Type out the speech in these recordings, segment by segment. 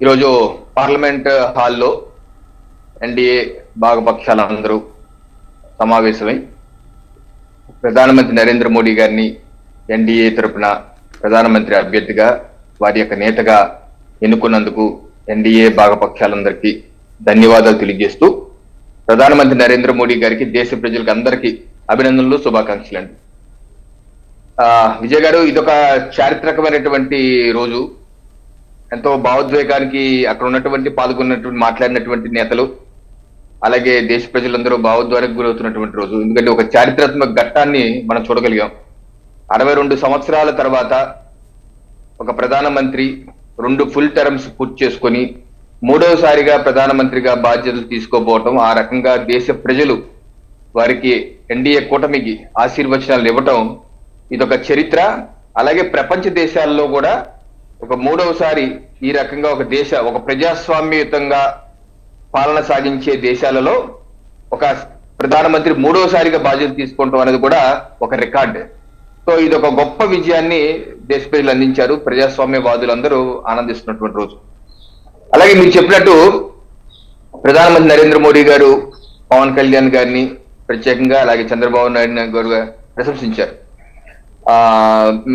ఈరోజు పార్లమెంట్ హాల్లో ఎన్డీఏ భాగపక్షాలందరూ సమావేశమై ప్రధానమంత్రి నరేంద్ర మోడీ గారిని ఎన్డీఏ తరపున ప్రధానమంత్రి అభ్యర్థిగా వారి యొక్క నేతగా ఎన్నుకున్నందుకు ఎన్డీఏ భాగపక్షాలందరికీ ధన్యవాదాలు తెలియజేస్తూ ప్రధానమంత్రి నరేంద్ర మోడీ గారికి దేశ ప్రజలకు అందరికీ అభినందనలు శుభాకాంక్షలు అండి విజయ్ గారు ఇదొక చారిత్రకమైనటువంటి రోజు. ఎంతో భావోద్వేగానికి అక్కడ ఉన్నటువంటి పాల్గొన్నటువంటి మాట్లాడినటువంటి నేతలు అలాగే దేశ ప్రజలందరూ భావోద్వేగానికి గురవుతున్నటువంటి రోజు. ఎందుకంటే ఒక చారిత్రాత్మక ఘట్టాన్ని మనం చూడగలిగాం. అరవై రెండు సంవత్సరాల తర్వాత ఒక ప్రధానమంత్రి రెండు ఫుల్ టర్మ్స్ పూర్తి చేసుకొని మూడవసారిగా ప్రధానమంత్రిగా బాధ్యతలు తీసుకోపోవటం ఆ రకంగా దేశ ప్రజలు వారికి ఎన్డీఏ కూటమికి ఆశీర్వచనాలు ఇవ్వటం ఇదొక చరిత్ర. అలాగే ప్రపంచ దేశాల్లో కూడా ఒక మూడవసారి ఈ రకంగా ఒక దేశ ఒక ప్రజాస్వామ్యయుతంగా పాలన సాగించే దేశాలలో ఒక ప్రధానమంత్రి మూడవసారిగా బాధ్యత తీసుకుంటాం అనేది కూడా ఒక రికార్డ్. సో ఇది ఒక గొప్ప విజయాన్ని దేశ ప్రజలు అందించారు. ప్రజాస్వామ్యవాదులందరూ ఆనందిస్తున్నటువంటి రోజు. అలాగే మీరు చెప్పినట్టు ప్రధానమంత్రి నరేంద్ర మోడీ గారు పవన్ కళ్యాణ్ గారిని ప్రత్యేకంగా అలాగే చంద్రబాబు నాయుడు గారు ప్రశంసించారు. ఆ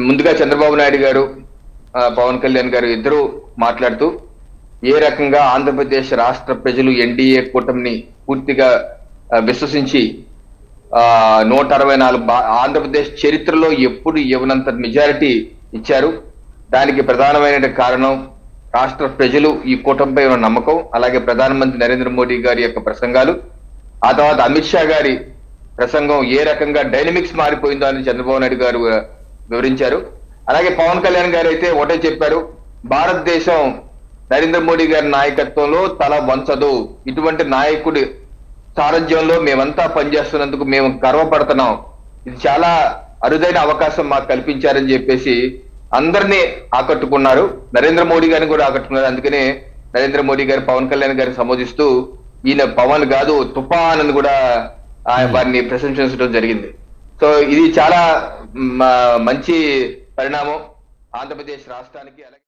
ముందుగా చంద్రబాబు నాయుడు గారు పవన్ కళ్యాణ్ గారు ఇద్దరు మాట్లాడుతూ ఏ రకంగా ఆంధ్రప్రదేశ్ రాష్ట్ర ప్రజలు ఎన్డీఏ కూటమిని పూర్తిగా విశ్వసించి ఆ నూట అరవై నాలుగు ఆంధ్రప్రదేశ్ చరిత్రలో ఎప్పుడు ఇవ్వనంత మెజారిటీ ఇచ్చారు. దానికి ప్రధానమైన కారణం రాష్ట్ర ప్రజలు ఈ కూటమిపై ఉన్న నమ్మకం అలాగే ప్రధానమంత్రి నరేంద్ర మోడీ గారి యొక్క ప్రసంగాలు. ఆ తర్వాత అమిత్ షా గారి ప్రసంగం ఏ రకంగా డైనమిక్స్ మారిపోయిందో అని చంద్రబాబు నాయుడు గారు వివరించారు. అలాగే పవన్ కళ్యాణ్ గారు అయితే ఒకటే చెప్పారు భారతదేశం నరేంద్ర మోడీ గారి నాయకత్వంలో తల వంచదు. ఇటువంటి నాయకుడి సారథ్యంలో మేమంతా పనిచేస్తున్నందుకు మేము గర్వపడుతున్నాం. ఇది చాలా అరుదైన అవకాశం మాకు కల్పించారని చెప్పేసి అందరినీ ఆకట్టుకున్నారు. నరేంద్ర మోడీ గారిని కూడా ఆకట్టుకున్నారు. అందుకనే నరేంద్ర మోడీ గారు పవన్ కళ్యాణ్ గారిని సంబోధిస్తూ ఈయన పవన్ కాదు తుఫాన్ అని కూడా ఆయన వారిని ప్రశంసించడం జరిగింది. సో ఇది చాలా మంచి పరిణామం ఆంధ్రప్రదేశ్ రాష్ట్రానికి అలాగే